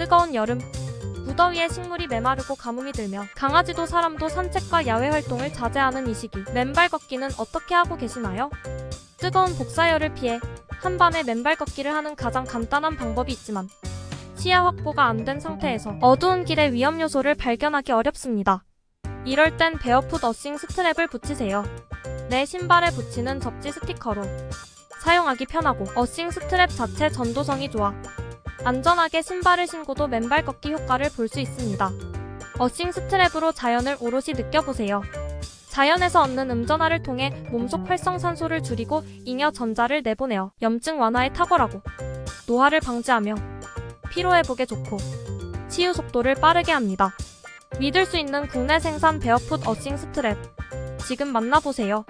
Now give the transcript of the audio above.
뜨거운 여름. 무더위에 식물이 메마르고 가뭄이 들며 강아지도 사람도 산책과 야외 활동을 자제하는 이 시기. 맨발 걷기는 어떻게 하고 계시나요? 뜨거운 복사열을 피해 한밤에 맨발 걷기를 하는 가장 간단한 방법이 있지만 시야 확보가 안 된 상태에서 어두운 길의 위험 요소를 발견하기 어렵습니다. 이럴 땐 베어풋 어싱 스트랩을 붙이세요. 내 신발에 붙이는 접지 스티커로 사용하기 편하고 어싱 스트랩 자체 전도성이 좋아 안전하게 신발을 신고도 맨발 걷기 효과를 볼 수 있습니다. 어싱 스트랩으로 자연을 오롯이 느껴보세요. 자연에서 얻는 음전화를 통해 몸속 활성산소를 줄이고 잉여 전자를 내보내어 염증 완화에 탁월하고 노화를 방지하며 피로회복에 좋고 치유 속도를 빠르게 합니다. 믿을 수 있는 국내 생산 베어풋 어싱 스트랩 지금 만나보세요.